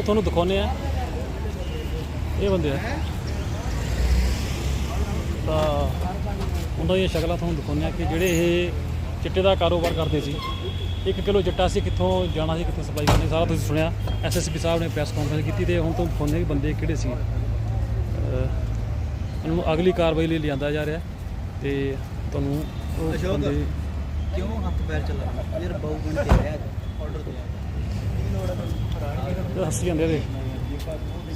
ਉਹ ਤੁਹਾਨੂੰ ਦਿਖਾਉਨੇ ਆ। ਇਹ ਬੰਦੇ ਆ। ਤਾਂ ਉਹਨਾਂ ਦੀਆਂ ਸ਼ਕਲਾਂ ਤੁਹਾਨੂੰ ਦਿਖਾਉਨੇ ਆ ਕਿ ਜਿਹੜੇ ਇਹ ਚਿੱਟੇ ਦਾ ਕਾਰੋਬਾਰ ਕਰਦੇ ਸੀ 1 ਕਿਲੋ ਚਿੱਟਾ ਸੀ ਕਿੱਥੋਂ ਜਾਣਾ ਸੀ ਕਿੱਥੇ ਸਪਲਾਈ ਕਰਨੀ ਸਾਰਾ ਤੁਸੀਂ ਸੁਣਿਆ। ਐਸਐਸਪੀ ਸਾਹਿਬ ਨੇ ਪ੍ਰੈਸ ਕਾਨਫਰੰਸ ਕੀਤੀ ਤੇ ਹੁਣ ਤੁਹਾਨੂੰ ਦਿਖਾਉਨੇ ਵੀ ਬੰਦੇ ਕਿਹੜੇ ਸੀ। ਇਹਨਾਂ ਅਗਲੀ ਕਾਰਵਾਈ ਲਈ ਲਿਆਂਦਾ ਜਾ ਰਿਹਾ ਤੇ ਤੁਹਾਨੂੰ ਉਹ ਅਸ਼ੋਕ। ਬੰਦੇ ਕਿਉਂ ਹੱਥ ਪੈਰ ਚੱਲਣਾ ਯਾਰ ਬਾਊ ਬਣ ਕੇ ਰਿਹਾ ਆਰਡਰ ਤੋਂ ਹੱਸੀ ਜਾਂਦੇ ਦੇ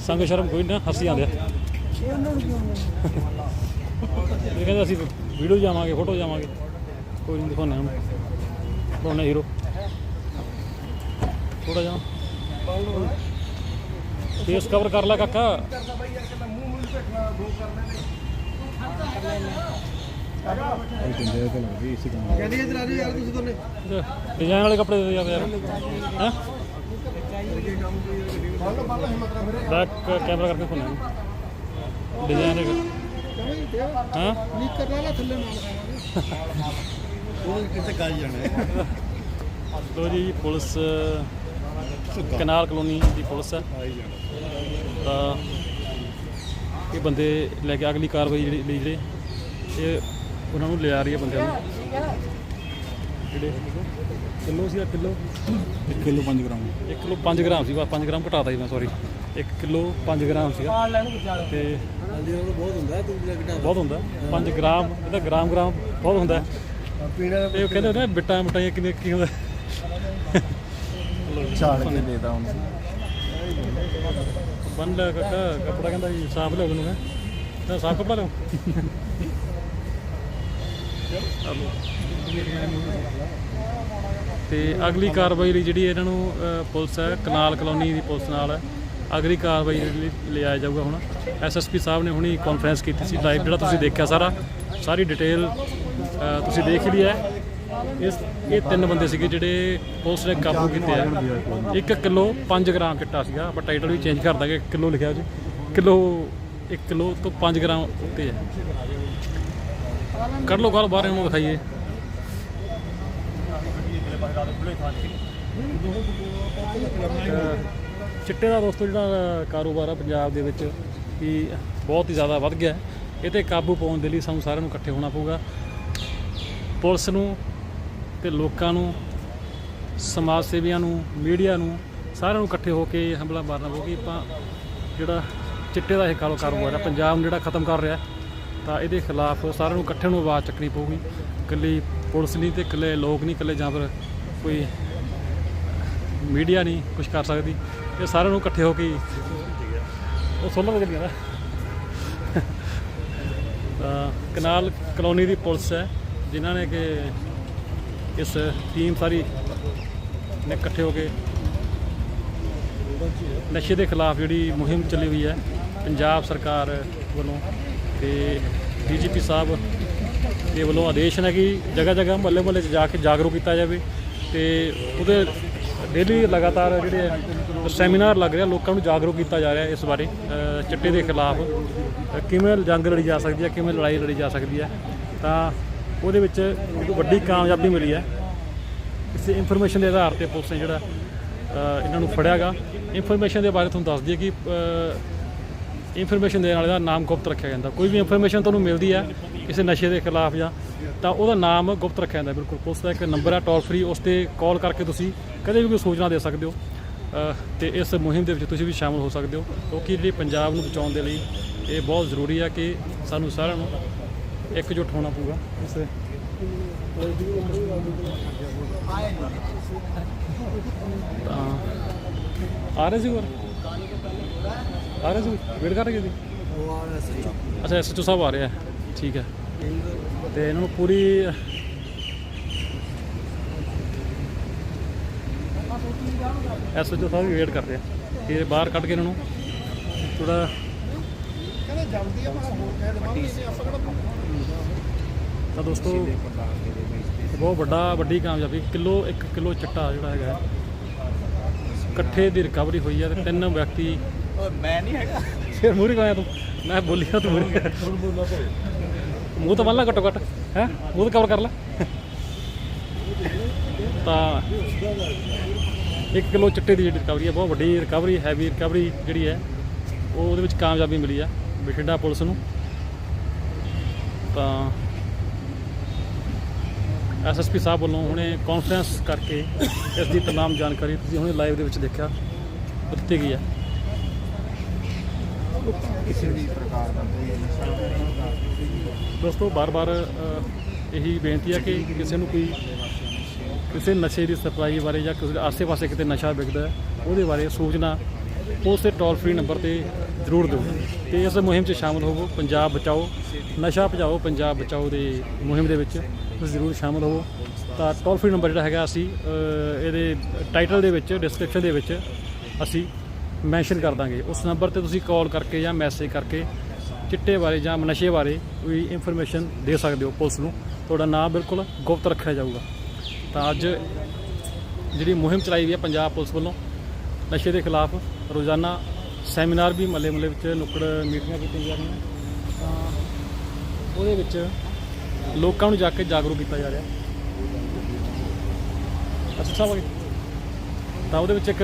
ਸੰਗ ਸ਼ਰਮ ਕੋਈ ਨਾ ਹੱਸੀ ਜਾਂਦੇ ਇਹ ਕਹਿੰਦੇ ਅਸੀਂ ਵੀਡੀਓ ਜਾਵਾਂਗੇ ਫੋਟੋ ਜਾਵਾਂਗੇ। ਕੋਈ ਨਹੀਂ ਦਿਖਾਉਂਦੇ ਹੁਣ। ਬਣਾਉਣੇ ਹੀਰੋ ਥੋੜਾ ਜਿਹਾ। ਫੇਸ ਕਵਰ ਕਰ ਲੈ ਕਾਕਾ। ਕਹਿੰਦੀ ਇਧਰ ਆ ਜਾਓ ਯਾਰ ਤੁਸੀਂ ਦੋਨੇ ਡਿਜ਼ਾਈਨ ਵਾਲੇ ਕੱਪੜੇ ਦੇ ਯਾਰ। ਹਾਂ? ਬੈਕ ਕੈਮਰਾ ਕਰਕੇ ਖੋਲਣਾ ਡਿਜ਼ਾਈਨ ਹਾਂ? ਨੀ ਕਰਨਾ ਨਾ ਥੱਲੇ ਨਾਲ ਉਹ ਕਿਤੇ ਕਾਜ ਜਾਣਾ ਲੋ ਜੀ, ਪੁਲਿਸ, ਕਨਾਲ ਕਲੋਨੀ ਦੀ ਪੁਲਿਸ ਹੈ। ਤਾਂ ਇਹ ਬੰਦੇ ਲੈ ਕੇ ਅਗਲੀ ਕਾਰਵਾਈ ਜਿਹੜੀ ਲਈ ਜਿਹੜੇ, ਇਹ ਉਹਨਾਂ ਨੂੰ ਲਿਆ ਰਹੀ ਹੈ ਬੰਦਿਆਂ ਨੂੰ। ਜਿਹੜੇ ਕਿਲੋ ਸੀ kilo? 1 kilo 5 gram. 1 kilo 5 gram ਸੀ ਬਸ 5 ਗ੍ਰਾਮ ਘਟਾਤਾ ਜੀ ਮੈਂ ਸੌਰੀ 1 ਕਿਲੋ 5 ਗ੍ਰਾਮ ਸੀਗਾ। ਤੇ ਬਹੁਤ ਹੁੰਦਾ ਤੂੰ ਜਿਹੜਾ ਘਟਾ ਬਹੁਤ ਹੁੰਦਾ। 5 ਗ੍ਰਾਮ ਇਹਦਾ ਗ੍ਰਾਮ ਗ੍ਰਾਮ ਬਹੁਤ ਹੁੰਦਾ। ਪੀਣਾ ਤੇ ਉਹ ਕਹਿੰਦੇ ਨੇ ਬਿੱਟਾਂ ਬਿਟਾਈਆਂ ਕਿੰਨੇ ਕੀ ਹੁੰਦਾ। ਛਾੜ ਕੇ ਦੇਦਾ ਹੁਣ ਬੰਨ ਲੈ ਕਾਕਾ ਕੱਪੜਾ ਕਹਿੰਦਾ ਜੀ ਸਾਫ਼ ਲਿਓ ਤੈਨੂੰ ਮੈਂ। ਤਾਂ ਸਾਫ਼ ਕੱਪੜਾ ਲਿਓ ਤੇ ਅਗਲੀ ਕਾਰਵਾਈ ਲਈ ਜਿਹੜੀ ਇਹਨਾਂ ਨੂੰ ਪੁਲਿਸ ਹੈ, ਕਨਾਲ ਕਲੋਨੀ ਦੀ ਪੁਲਿਸ ਨਾਲ ਹੈ। ਅਗਲੀ ਕਾਰਵਾਈ ਲਈ ਲਿਆਇਆ ਜਾਊਗਾ ਹੁਣ। ਐਸਐਸਪੀ ਸਾਹਿਬ ਨੇ ਹੁਣੀ ਕਾਨਫਰੰਸ ਕੀਤੀ ਸੀ ਲਾਈਵ ਜਿਹੜਾ ਤੁਸੀਂ ਦੇਖਿਆ ਸਾਰਾ। ਸਾਰੀ ਡਿਟੇਲ ਤੁਸੀਂ ਦੇਖ ਲਈ ਹੈ। ਇਸ, ਇਹ ਤਿੰਨ ਬੰਦੇ ਸੀਗੇ ਜਿਹੜੇ ਪੁਲਿਸ ਨੇ ਕਾਬੂ ਕੀਤੇ ਆ। 1 ਕਿਲੋ 5 ਗ੍ਰਾਮ ਚਿੱਟਾ ਸੀਗਾ, ਆਪਾਂ ਟਾਈਟਲ ਵੀ ਚੇਂਜ ਕਰ ਦਾਂਗੇ 1 ਕਿਲੋ ਲਿਖਿਆ ਜੀ। ਕਿਲੋ 1 ਕਿਲੋ ਤੋਂ 5 ਗ੍ਰਾਮ ਉੱਤੇ ਹੈ। ਕੱਢ ਲਓ ਗੱਲ ਬਾਹਰ ਇਹਨੂੰ ਦਿਖਾਈਏ। ਚਿੱਟੇ ਦਾ ਦੋਸਤੋ ਜਿਹੜਾ ਕਾਰੋਬਾਰ ਆ ਪੰਜਾਬ ਦੇ ਵਿੱਚ ਕਿ ਬਹੁਤ ਹੀ ਜ਼ਿਆਦਾ ਵੱਧ ਗਿਆ ਹੈ। ਇਹ ਤੇ ਕਾਬੂ ਪਾਉਣ ਦੇ ਲਈ ਸਾਨੂੰ ਸਾਰਿਆਂ ਨੂੰ ਇਕੱਠੇ ਹੋਣਾ ਪਊਗਾ। ਪੁਲਿਸ ਨੂੰ ਤੇ ਲੋਕਾਂ ਨੂੰ, ਸਮਾਜ ਸੇਵੀਆਂ ਨੂੰ, ਮੀਡੀਆ ਨੂੰ ਸਾਰਿਆਂ ਨੂੰ ਇਕੱਠੇ ਹੋ ਕੇ ਹਮਲਾ ਮਾਰਨਾ ਪਊਗਾ ਕਿ ਆਪਾਂ ਜਿਹੜਾ ਚਿੱਟੇ ਦਾ ਇਹ ਕਾਰੋ ਕਾਰੋਬਾਰ ਆ, ਪੰਜਾਬ ਨੂੰ ਜਿਹੜਾ ਖਤਮ ਕਰ ਰਿਹਾ ਤਾਂ ਇਹਦੇ ਖਿਲਾਫ ਸਾਰਿਆਂ ਨੂੰ ਇਕੱਠੇ ਨੂੰ ਆਵਾਜ਼ ਚੱਕਣੀ ਪਊਗੀ। ਇਕੱਲੀ ਪੁਲਿਸ ਨਹੀਂ ਤੇ ਇਕੱਲੇ ਲੋਕ ਨਹੀਂ, ਇਕੱਲੇ ਜਾਂ ਫਿਰ ਕੋਈ ਮੀਡੀਆ ਨਹੀਂ ਕੁਝ ਕਰ ਸਕਦੀ। ਇਹ ਸਾਰਿਆਂ ਨੂੰ ਇਕੱਠੇ ਹੋ ਕੇ ਉਹ ਸੋਲਰ ਦੇ ਗਿਆ ਤਾਂ ਕਨਾਲ ਕਲੋਨੀ ਦੀ ਪੁਲਿਸ ਹੈ, ਜਿਨ੍ਹਾਂ ਨੇ ਕਿ ਇਸ ਟੀਮ ਸਾਰੀ ਨੇ ਇਕੱਠੇ ਹੋ ਕੇ ਨਸ਼ੇ ਦੇ ਖਿਲਾਫ ਜਿਹੜੀ ਮੁਹਿੰਮ ਚੱਲੀ ਹੋਈ ਹੈ, ਪੰਜਾਬ ਸਰਕਾਰ ਵੱਲੋਂ। ਤੇ ਡੀਜੀਪੀ ਸਾਹਿਬ ਦੇ ਵੱਲੋਂ ਆਦੇਸ਼ ਨੇ ਕਿ ਜਗ੍ਹਾ ਜਗ੍ਹਾ ਮਹੱਲੇ ਮਹੱਲੇ 'ਚ ਜਾ ਕੇ ਜਾਗਰੂਕ ਕੀਤਾ ਜਾਵੇ ਤੇ ਉਹਦੇ ਡੇਲੀ ਲਗਾਤਾਰ ਜਿਹੜੇ ਸੈਮੀਨਾਰ ਲੱਗ ਰਿਹਾ, ਲੋਕਾਂ ਨੂੰ ਜਾਗਰੂਕ ਕੀਤਾ ਜਾ ਰਿਹਾ ਇਸ ਬਾਰੇ ਚਿੱਟੇ ਦੇ ਖਿਲਾਫ। ਕਿਵੇਂ ਜੰਗ ਲੜੀ ਜਾ ਸਕਦੀ ਹੈ, ਕਿਵੇਂ ਲੜਾਈ ਲੜੀ ਜਾ ਸਕਦੀ ਹੈ, ਤਾਂ ਉਹਦੇ ਵਿੱਚ ਇੱਕ ਵੱਡੀ ਕਾਮਯਾਬੀ ਮਿਲੀ ਹੈ। ਇਸ ਇਨਫੋਰਮੇਸ਼ਨ ਦੇ ਆਧਾਰ ਤੇ ਪੁਲਿਸ ਨੇ ਜਿਹੜਾ ਇਹਨਾਂ ਨੂੰ ਫੜਿਆਗਾ। ਇਨਫੋਰਮੇਸ਼ਨ ਦੇ ਬਾਰੇ ਤੁਹਾਨੂੰ ਦੱਸ ਦਈਏ ਕਿ ਇਨਫੋਰਮੇਸ਼ਨ ਦੇਣ ਵਾਲੇ ਦਾ ਨਾਮ ਗੁਪਤ ਰੱਖਿਆ ਜਾਂਦਾ। ਕੋਈ ਵੀ ਇਨਫੋਰਮੇਸ਼ਨ ਤੁਹਾਨੂੰ ਮਿਲਦੀ ਹੈ ਕਿਸੇ ਨਸ਼ੇ ਦੇ ਖਿਲਾਫ ਜਾਂ ਤਾਂ ਉਹਦਾ ਨਾਮ ਗੁਪਤ ਰੱਖਿਆ ਜਾਂਦਾ ਬਿਲਕੁਲ। ਪੁਲਿਸ ਦਾ ਇੱਕ ਨੰਬਰ ਹੈ ਟੋਲ ਫ੍ਰੀ ਉਸ ਤੇ ਕਾਲ ਕਰਕੇ ਤੁਸੀਂ ਕਦੇ ਵੀ ਕੋਈ ਸੂਚਨਾ ਦੇ ਸਕਦੇ ਹੋ। ਅ, ਤੇ ਇਸ ਮੁਹਿੰਮ ਦੇ ਵਿੱਚ ਤੁਸੀਂ ਵੀ ਸ਼ਾਮਲ ਹੋ ਸਕਦੇ ਹੋ। ਕਿਉਂਕਿ ਜਿਹੜੀ ਪੰਜਾਬ ਨੂੰ ਬਚਾਉਣ ਦੇ ਲਈ ਇਹ ਬਹੁਤ ਜ਼ਰੂਰੀ ਹੈ ਕਿ ਸਾਨੂੰ ਸਾਰਿਆਂ ਨੂੰ ਇਕਜੁੱਟ ਹੋਣਾ ਪਊਗਾ। ਇਸ ਤਾਂ ਆ ਰਹੇ ਸੀ ਹੋਰ? ਆ ਰਹੇ ਸੀ ਵੇਟ ਕਰ ਰਹੇ ਸੀ ਉਹ ਆ ਰਿਹਾ ਸਹੀ ਅੱਛਾ ਐਸਐਚਓ ਸਾਹਿਬ ਆ ਰਿਹਾ ਠੀਕ ਹੈ। ਤੇ ਇਹਨਾਂ ਨੂੰ ਪੂਰੀ ਐਸਐਚਓ ਸਾਹਿਬ ਵੀ ਵੇਟ ਕਰ ਰਹੇ ਆ। ਇਹ ਬਾਹਰ ਕੱਢ ਕੇ ਇਹਨਾਂ ਨੂੰ ਥੋੜਾ ਕਹਿੰਦਾ ਜਲਦੀ ਆ ਮੈਂ ਹੋਰ ਕਹਿ ਦਵਾਂਗੇ ਆਪਾਂ ਕਿਹੜਾ ਤਾਂ ਦੋਸਤੋ ਬਹੁਤ ਵੱਡਾ ਵੱਡੀ ਕਾਮਯਾਬੀ ਕਿਲੋ 1 ਕਿਲੋ ਚਿੱਟਾ ਜਿਹੜਾ ਹੈਗਾ ਇਕੱਠੇ ਦੀ ਰਿਕਵਰੀ ਹੋਈ ਹੈ ਤੇ ਤਿੰਨ ਵਿਅਕਤੀ ਓਏ ਮੈਂ ਨਹੀਂ ਹੈਗਾ। ਫਿਰ ਮੂਹਰੇ ਆਇਆ ਤੂੰ? ਮੈਂ ਬੋਲਿਆ ਤੂੰ ਮੂਹਰੇ। ਮੂੰਹ ਤਾਂ ਬੰਨ ਲੈ ਘੱਟੋ ਘੱਟ ਹੈ? ਮੂੰਹ ਤਾਂ ਕਵਰ ਕਰ ਲੈ। ਤਾਂ 1 ਕਿਲੋ ਚਿੱਟੇ ਦੀ ਜਿਹੜੀ ਰਿਕਵਰੀ ਹੈ ਬਹੁਤ ਵੱਡੀ ਰਿਕਵਰੀ ਹੈਵੀ ਰਿਕਵਰੀ ਜਿਹੜੀ ਹੈ ਉਹ ਉਹਦੇ ਵਿੱਚ ਕਾਮਯਾਬੀ ਮਿਲੀ ਆ ਬਠਿੰਡਾ ਪੁਲਿਸ ਨੂੰ। ਤਾਂ ਐਸਐਸਪੀ ਸਾਹਿਬ ਵੱਲੋਂ ਹੁਣੇ ਕਾਨਫਰੰਸ ਕਰਕੇ ਇਸ ਦੀ ਤਮਾਮ ਜਾਣਕਾਰੀ ਤੁਸੀਂ ਹੁਣੇ ਲਾਈਵ ਦੇ ਵਿੱਚ ਦੇਖਿਆ ਉਹ ਦਿੱਤੀ ਗਈ ਹੈ ਕਿਸੇ ਵੀ ਪ੍ਰਕਾਰ ਦਾ ਕੋਈ ਨਸ਼ਾ ਦੋਸਤੋ ਬਾਰ-ਬਾਰ ਇਹੀ ਬੇਨਤੀ ਹੈ ਕਿ ਕਿਸੇ ਨੂੰ ਕੋਈ ਕਿਸੇ ਨਸ਼ੇ ਦੀ ਸਪਲਾਈ ਬਾਰੇ ਜਾਂ ਕਿਸੇ ਆਸੇ-ਪਾਸੇ ਕਿਤੇ ਨਸ਼ਾ ਵਿਕਦਾ ਹੈ ਉਹਦੇ ਬਾਰੇ ਸੂਚਨਾ ਉਸ ਟੋਲ ਫ੍ਰੀ ਨੰਬਰ ਤੇ ਜ਼ਰੂਰ ਦਿਓ। ਤੇ ਇਸ ਮੁਹਿੰਮ 'ਚ ਸ਼ਾਮਲ ਹੋਵੋ ਪੰਜਾਬ ਬਚਾਓ ਨਸ਼ਾ ਭਜਾਓ ਪੰਜਾਬ ਬਚਾਓ ਦੇ ਮੁਹਿੰਮ ਦੇ ਵਿੱਚ ਤੁਸੀਂ ਜ਼ਰੂਰ ਸ਼ਾਮਲ ਹੋਵੋ। ਤਾਂ ਟੋਲ ਫ੍ਰੀ ਨੰਬਰ ਜਿਹੜਾ ਹੈਗਾ ਅਸੀਂ ਇਹਦੇ ਟਾਈਟਲ ਦੇ ਵਿੱਚ ਡਿਸਕ੍ਰਿਪਸ਼ਨ ਦੇ ਵਿੱਚ ਅਸੀਂ ਮੈਂਸ਼ਨ ਕਰ ਦਾਂਗੇ। ਉਸ ਨੰਬਰ ਤੇ ਤੁਸੀਂ ਕਾਲ ਕਰਕੇ ਜਾਂ ਮੈਸੇਜ ਕਰਕੇ, ਚਿੱਟੇ ਬਾਰੇ ਜਾਂ ਨਸ਼ੇ ਬਾਰੇ ਕੋਈ ਇਨਫੋਰਮੇਸ਼ਨ ਦੇ ਸਕਦੇ ਹੋ ਪੁਲਿਸ ਨੂੰ। ਤੁਹਾਡਾ ਨਾਮ ਬਿਲਕੁਲ ਗੁਪਤ ਰੱਖਿਆ ਜਾਊਗਾ। ਤਾਂ ਅੱਜ ਜਿਹੜੀ ਮੁਹਿੰਮ ਚਲਾਈ ਗਈ ਹੈ ਪੰਜਾਬ ਪੁਲਿਸ ਵੱਲੋਂ, ਨਸ਼ੇ ਦੇ ਖਿਲਾਫ ਰੋਜ਼ਾਨਾ ਸੈਮੀਨਾਰ ਵੀ ਮੱਲੇ ਮੱਲੇ ਵਿੱਚ ਨੁੱਕੜ ਮੀਟਿੰਗਾਂ ਕੀਤੀਆਂ ਜਾ ਰਹੀਆਂ ਤਾਂ ਉਹਦੇ ਵਿੱਚ ਲੋਕਾਂ ਨੂੰ ਜਾ ਕੇ ਜਾਗਰੂਕ ਕੀਤਾ ਜਾ ਰਿਹਾ ਅੱਛਾ ਸਾਹਿਬ ਤਾਂ ਉਹਦੇ ਵਿੱਚ ਇੱਕ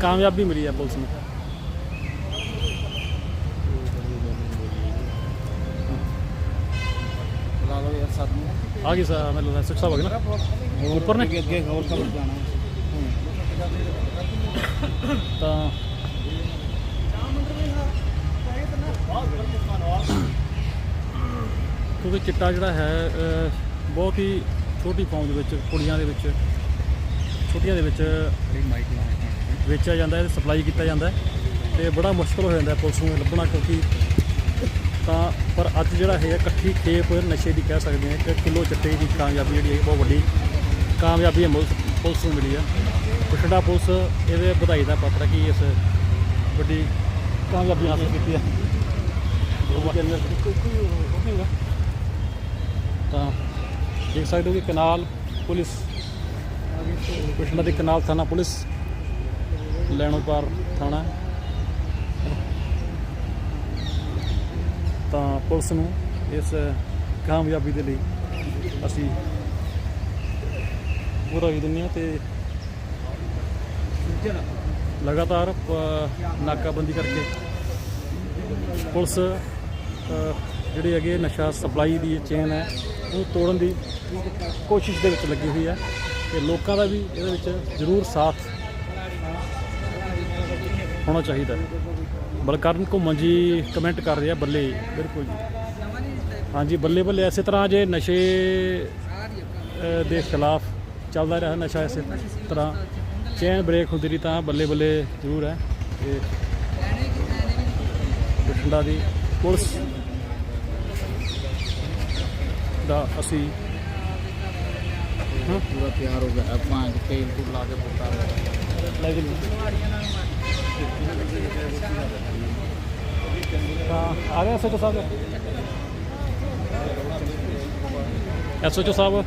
ਕਾਮਯਾਬੀ ਮਿਲੀ ਹੈ ਪੁਲਿਸ ਨੂੰ। ਆ ਗਈ ਸਰ ਮੈਨੂੰ ਲੱਗਦਾ ਸਾਹਿਬ ਆ ਨਾ। ਉੱਪਰ ਨੇ? ਅੱਗੇ ਹੋਰ ਕਵਰ ਜਾਣਾ। ਤਾਂ ਕਿਉਂਕਿ ਚਿੱਟਾ ਜਿਹੜਾ ਹੈ ਬਹੁਤ ਹੀ ਛੋਟੀ ਦੇ ਵਿੱਚ ਕੁੜੀਆਂ ਦੇ ਵਿੱਚ ਛੋਟੀਆਂ ਦੇ ਵਿੱਚ ਮਾਈਕ ਲਾਉਣੀ ਵੇਚਿਆ ਜਾਂਦਾ ਹੈ ਸਪਲਾਈ ਕੀਤਾ ਜਾਂਦਾ ਹੈ ਤੇ ਬੜਾ ਮੁਸ਼ਕਲ ਹੋ ਜਾਂਦਾ ਪੁਲਿਸ ਨੂੰ ਲੱਭਣਾ ਕਿਉਂਕਿ ਤਾਂ ਪਰ ਅੱਜ ਜਿਹੜਾ ਹੈ ਇਕੱਠੀ ਖੇਪ ਨਸ਼ੇ ਦੀ ਕਹਿ ਸਕਦੇ ਹਾਂ ਕਿ ਕਿਲੋ ਚਿੱਟੇ ਦੀ ਕਾਮਯਾਬੀ ਜਿਹੜੀ ਹੈ ਬਹੁਤ ਵੱਡੀ ਕਾਮਯਾਬੀ ਹੈ ਮੁਲਕ- ਪੁਲਿਸ ਨੂੰ ਮਿਲੀ ਹੈ। ਬਠਿੰਡਾ ਪੁਲਿਸ ਇਹਦੇ ਵਧਾਈ ਦਾ ਪੱਤਰ ਹੈ ਕਿ ਇਸ ਵੱਡੀ ਕਾਮਯਾਬੀ ਹਾਸਲ ਕੀਤੀ ਹੈ। ਤਾਂ ਦੇਖ ਸਕਦੇ ਹੋ ਕਿ ਕਨਾਲ ਪੁਲਿਸ, ਬਠਿੰਡਾ ਦੀ ਕਨਾਲ ਥਾਣਾ ਪੁਲਿਸ ਲੈਣੋ ਪਾਰ ਥਾਣਾ। ਤਾਂ ਪੁਲਿਸ ਨੂੰ ਇਸ ਕਾਮਯਾਬੀ ਦੇ ਲਈ ਅਸੀਂ ਵਧਾਈ ਦਿੰਦੇ ਹਾਂ ਤੇ ਲਗਾਤਾਰ ਨਾਕਾਬੰਦੀ ਕਰਕੇ ਪੁਲਿਸ ਅ, ਜਿਹੜੀ ਹੈਗੀ ਨਸ਼ਾ ਸਪਲਾਈ ਦੀ ਚੇਨ ਹੈ ਉਹ ਤੋੜਨ ਦੀ ਕੋਸ਼ਿਸ਼ ਦੇ ਵਿੱਚ ਲੱਗੀ ਹੋਈ ਹੈ ਤੇ ਲੋਕਾਂ ਦਾ ਵੀ ਇਹਦੇ ਵਿੱਚ ਜ਼ਰੂਰ ਸਾਥ ਹੋਣਾ ਚਾਹੀਦਾ ਹੈ। ਬਲਕਰਨ ਘੁੰਮਣ ਜੀ ਕਮੈਂਟ ਕਰ ਰਿਹਾ ਬੱਲੇ ਬਿਲਕੁਲ ਜੀ। ਹਾਂਜੀ ਬੱਲੇ ਬੱਲੇ ਇਸੇ ਤਰ੍ਹਾਂ ਜੇ ਨਸ਼ੇ ਦੇ ਖਿਲਾਫ ਚੱਲਦਾ ਰਿਹਾ ਨਸ਼ਾ ਇਸੇ ਤਰ੍ਹਾਂ। ਚੇਨ ਬ੍ਰੇਕ ਹੁੰਦੀ ਰਹੀ ਤਾਂ ਬੱਲੇ ਬੱਲੇ ਜ਼ਰੂਰ ਹੈ। ਤੇ ਬਠਿੰਡਾ ਦੀ ਪੁਲਿਸ ਦਾ ਅਸੀਂ ਪੂਰਾ ਤਿਆਰ ਹੋ ਗਿਆ। ਆਪਾਂ ਤੇਲ ਤੂਲ ਲਾ ਕੇ ਪੁੱਤਾ ਲੈ ਜੀ। ਤਾਂ ਆ ਗਿਆ ਐਸਓਚਓ ਸਾਹਿਬ। ਐਸਓਚਓ ਸਾਹਿਬ।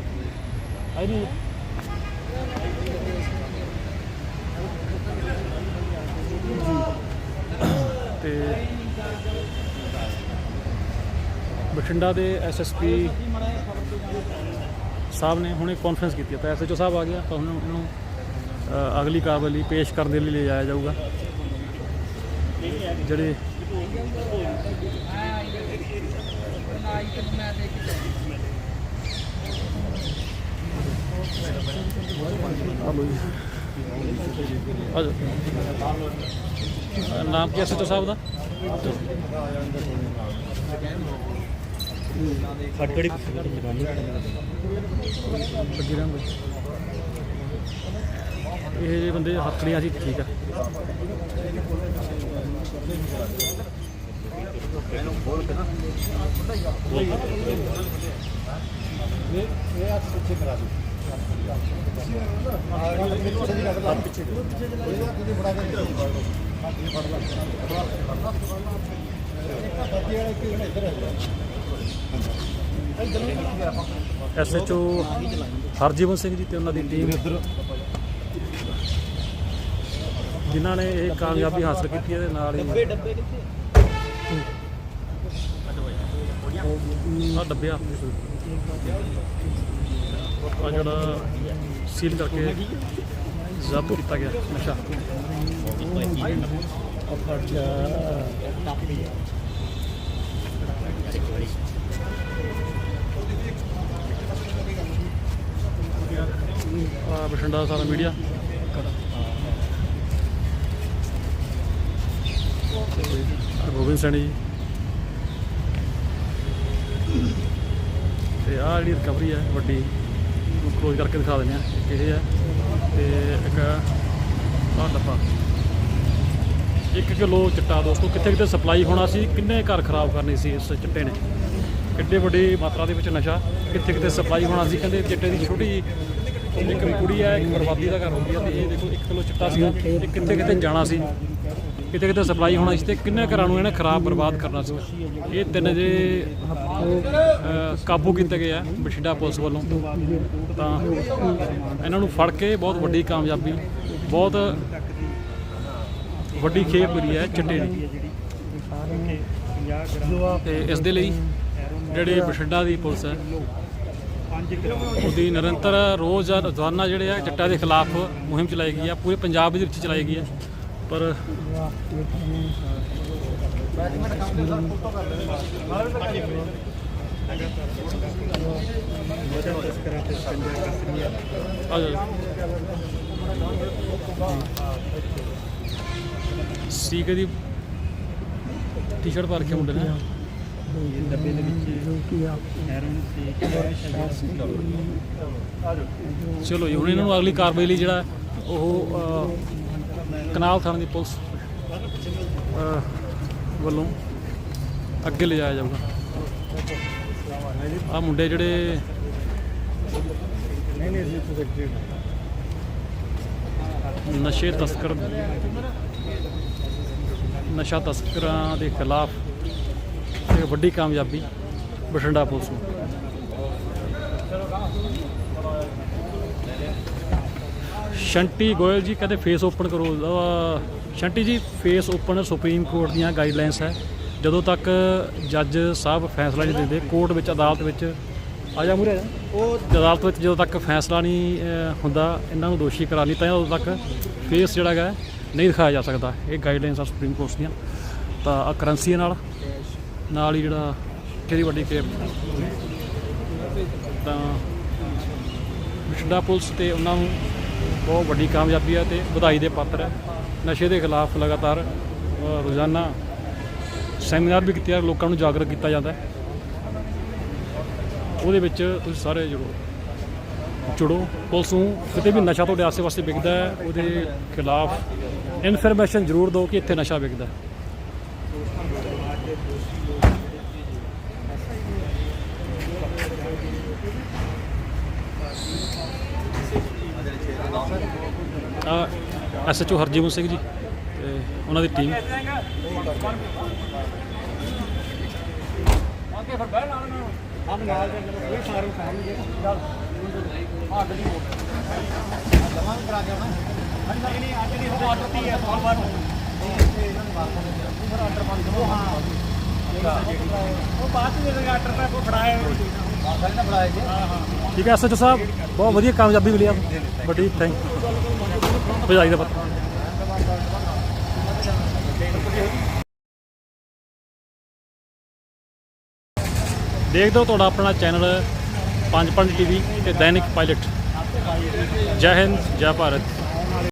ਆਈ ਨਹੀਂ ਤੇ ਬਠਿੰਡਾ ਦੇ ਐਸਐਸਪੀ ਸਾਹਿਬ ਨੇ ਹੁਣੇ ਕਾਨਫਰੰਸ ਕੀਤੀ ਹੈ। ਤਾਂ ਐਸਐਚਓ ਸਾਹਿਬ ਆ ਗਿਆ ਤਾਂ ਹੁਣ ਉਹਨੂੰ ਅ, ਅਗਲੀ ਕਾਰਵਾਈ ਲਈ ਪੇਸ਼ ਕਰਨ ਦੇ ਲਈ ਲਿਜਾਇਆ ਜਾਊਗਾ। ਜਿਹੜੇ ਨਾਮ ਕੀ ਐਸਐਚਓ ਸਾਹਿਬ ਦਾ? ਫਟਕੜੀ ਰਹਿਣ ਦਿਓ। ਇਹ ਜਿਹੇ ਬੰਦੇ ਹੱਥੜੀਆਂ ਸੀ ਠੀਕ ਆ। ਇਹ ਆ ਪਿੱਛੇ ਕਰਾ ਦੋ ਪਿੱਛੇ ਪਿੱਛੇ ਇਹਦਾ ਕੇ ਐਸਐਚਓ ਹਰਜੀਵਨ ਸਿੰਘ ਜੀ ਤੇ ਉਹਨਾਂ ਦੀ ਟੀਮ ਜਿਨ੍ਹਾਂ ਨੇ ਇਹ ਕਾਮਯਾਬੀ ਹਾਸਲ ਕੀਤੀ ਹੈ ਇਹਦੇ ਨਾਲ ਹੀ ਆ ਡੱਬੇ ਆ। ਆ ਜਿਹੜਾ ਸੀਲ ਕਰਕੇ ਜ਼ਬਤ ਕੀਤਾ ਗਿਆ ਨਸ਼ਾ। ਆ ਬਠਿੰਡਾ ਸਾਰਾ ਮੀਡੀਆ। ਗੋਬਿੰਦ ਸੈਣੀ। ਜੀ ਤੇ ਆਹ ਜਿਹੜੀ ਰਿਕਵਰੀ ਹੈ, ਵੱਡੀ ਕਲੋਜ਼ ਕਰਕੇ ਦਿਖਾ ਦਿੰਦੇ ਆ ਇਹ ਹੈ ਤੇ ਇੱਕ ਆਹ ਡੱਬਾ। ਇੱਕ ਕਿਲੋ ਚਿੱਟਾ ਦੋਸਤੋ, ਕਿੱਥੇ ਕਿਤੇ ਸਪਲਾਈ ਹੋਣਾ ਸੀ, ਕਿੰਨੇ ਘਰ ਖਰਾਬ ਕਰਨੇ ਸੀ ਇਸ ਚਿੱਟੇ ਨੇ। ਕਿੱਡੇ ਵੱਡੀ ਮਾਤਰਾ ਦੇ ਵਿੱਚ ਨਸ਼ਾ, ਕਿੱਥੇ ਕਿਤੇ ਸਪਲਾਈ ਹੋਣਾ ਸੀ, ਕਹਿੰਦੇ ਚਿੱਟੇ ਦੀ ਛੋਟੀ ਜਿਹੀ ਇੱਕ ਕੁੜੀ ਹੈ, ਇੱਕ ਬਰਬਾਦੀ ਦਾ ਘਰ ਹੁੰਦੀ ਹੈ ਤੇ ਇਹ ਦੇਖੋ 1 ਕਿਲੋ ਚਿੱਟਾ ਸੀਗਾ ਇਹ ਕਿੱਥੇ ਕਿਤੇ ਜਾਣਾ ਸੀ। ਕਿਤੇ ਕਿਤੇ ਸਪਲਾਈ ਹੋਣਾ ਸੀ ਤੇ ਕਿੰਨੇ ਘਰਾਂ ਨੂੰ ਇਹਨੇ ਖਰਾਬ ਬਰਬਾਦ ਕਰਨਾ ਸੀ ਇਹ ਤਿੰਨ ਜੇ ਕਾਬੂ ਕੀਤੇ ਗਏ ਆ ਬਠਿੰਡਾ ਪੁਲਿਸ ਵੱਲੋਂ। ਤਾਂ ਇਹਨਾਂ ਨੂੰ ਫੜ ਕੇ ਬਹੁਤ ਵੱਡੀ ਕਾਮਯਾਬੀ, ਬਹੁਤ ਵੱਡੀ ਖੇਪ ਹੋਈ ਹੈ ਚਿੱਟੇ ਦੀ। ਤੇ ਇਸ ਦੇ ਲਈ ਜਿਹੜੇ ਬਠਿੰਡਾ ਦੀ ਪੁਲਿਸ ਹੈ, ਉਹਦੀ ਨਿਰੰਤਰ ਰੋਜ਼ ਰੋਜ਼ਾਨਾ ਜਿਹੜੇ ਆ ਚਿੱਟਾ ਦੇ ਖਿਲਾਫ ਮੁਹਿੰਮ ਚਲਾਈ ਗਈ ਆ, ਪੂਰੇ ਪੰਜਾਬ ਦੇ ਵਿੱਚ ਚਲਾਈ ਗਈ ਹੈ ਪਰ ਸੀਕੇ ਦੀ ਟੀ-ਸ਼ਰਟ ਪਾ ਰੱਖੀ ਮੁੰਡੇ ਨੇ। ਡੱਬੇ ਦੇ ਵਿੱਚ ਹੈਰੋਨ ਸੀ ਚਲੋ ਜੀ, ਹੁਣ ਇਹਨਾਂ ਨੂੰ ਅਗਲੀ ਕਾਰਵਾਈ ਲਈ ਜਿਹੜਾ ਉਹ ਕਨਾਲ ਥਾਣੇ ਦੀ ਪੁਲਿਸ ਵੱਲੋਂ ਅੱਗੇ ਲਿਜਾਇਆ ਜਾਊਗਾ। ਆ ਮੁੰਡੇ ਜਿਹੜੇ ਨਹੀਂ ਨਹੀਂ ਅਸੀਂ ਨਸ਼ੇ ਤਸਕਰ, ਨਸ਼ਾ ਤਸਕਰਾਂ ਦੇ ਖਿਲਾਫ ਇੱਕ ਵੱਡੀ ਕਾਮਯਾਬੀ ਬਠਿੰਡਾ ਪੁਲਿਸ ਨੂੰ। ਸ਼ੰਟੀ ਗੋਇਲ ਜੀ ਕਹਿੰਦੇ ਫੇਸ ਓਪਨ ਕਰੋ। Shanty ji face open Supreme Court ਦੀਆਂ ਗਾਈਡਲਾਈਨਸ ਹੈ। ਜਦੋਂ ਤੱਕ ਜੱਜ ਸਾਹਿਬ ਫੈਸਲਾ ਨਹੀਂ ਦਿੰਦੇ ਕੋਰਟ ਵਿੱਚ, ਅਦਾਲਤ ਵਿੱਚ, ਆ ਜਾ ਮੂਰੇ ਉਹ ਅਦਾਲਤ ਵਿੱਚ ਜਦੋਂ ਤੱਕ ਫੈਸਲਾ ਨਹੀਂ ਹੁੰਦਾ, ਇਹਨਾਂ ਨੂੰ ਦੋਸ਼ੀ ਕਰਾ ਲਈ, ਤਾਂ ਉਦੋਂ ਤੱਕ ਫੇਸ ਜਿਹੜਾ ਹੈਗਾ, ਨਹੀਂ ਦਿਖਾਇਆ ਜਾ ਸਕਦਾ। ਇਹ ਗਾਈਡਲਾਈਨਸ ਆ ਸੁਪਰੀਮ ਕੋਰਟ ਦੀਆਂ। ਤਾਂ ਆ ਕਰੰਸੀ ਨਾਲ। ਨਾਲ ਹੀ ਜਿਹੜਾ ਕਿਹੜੀ ਵੱਡੀ ਕੇਪ ਤਾਂ, ਬਠਿੰਡਾ ਪੁਲਿਸ ਤੇ ਉਹਨਾਂ ਨੂੰ ਬਹੁਤ ਵੱਡੀ ਕਾਮਯਾਬੀ ਹੈ ਤੇ ਵਧਾਈ ਦੇ ਪਾਤਰ ਹੈ ਨਸ਼ੇ ਦੇ ਖਿਲਾਫ ਲਗਾਤਾਰ ਰੋਜ਼ਾਨਾ ਸੈਮੀਨਾਰ ਵੀ ਕੀਤੇ ਆ ਲੋਕਾਂ ਨੂੰ ਜਾਗਰੂਕ ਕੀਤਾ ਜਾਂਦਾ ਹੈ। ਉਹਦੇ ਵਿੱਚ ਤੁਸੀਂ ਸਾਰੇ ਜੁੜੋ। ਜੁੜੋ। ਪੁਲਿਸ ਨੂੰ ਕਿਤੇ ਵੀ ਨਸ਼ਾ ਤੁਹਾਡੇ ਆਸੇ-ਪਾਸੇ ਵਿਕਦਾ ਹੈ, ਉਹਦੇ ਖਿਲਾਫ ਇਨਫੋਰਮੇਸ਼ਨ ਜ਼ਰੂਰ ਦਿਓ ਕਿ ਇੱਥੇ ਨਸ਼ਾ ਵਿਕਦਾ ਹੈ। ਐਸਐਚਓ ਹਰਜੀਤ ਸਿੰਘ ਜੀ ਤੇ ਉਹਨਾਂ ਦੀ ਟੀਮ। ਆਪ ਨਾਲ ਦੇ ਕੋਈ ਸਾਰੇ ਸਾਹਮਣੇ ਚੱਲ ਆ ਗੱਡੀ ਮੋੜ ਜਮਾਂ ਕਰਾ ਕੇ ਆਉਣਾ ਨਹੀਂ ਨਹੀਂ ਅੱਜ ਨਹੀਂ ਉਹ ਆਰਡਰ ਤੀ ਹੈ ਸਾਲ ਬਾਅਦ ਫਿਰ ਆਰਡਰ ਬੰਦ ਕਰੋ ਹਾਂ ਉਹ ਬਾਅਦ ਚ ਦੇ ਦੇਗਾ ਆਰਡਰ ਤਾਂ ਕੋਈ ਫੜਾਇਆ ਬਾਅਦ ਨਾ ਫੜਾਇਆ ਜੀ। ਹਾਂ ਹਾਂ ਠੀਕ ਹੈ ਐਸਐਚਓ ਸਾਹਿਬ ਬਹੁਤ ਵਧੀਆ ਕਾਮਯਾਬੀ ਮਿਲੀ ਆ। ਵੱਡੀ ਥੈਂਕ ਵਧਾਈ ਦਾ ਪੱਤਰ ਦੇਖਦੇ ਹੋ ਤੁਹਾਡਾ ਆਪਣਾ ਚੈਨਲ ਪੰਜ ਪੰਜ ਟੀਵੀ ਤੇ ਦੈਨਿਕ ਪਾਇਲਟ। ਜੈ ਹਿੰਦ, ਜੈ ਭਾਰਤ।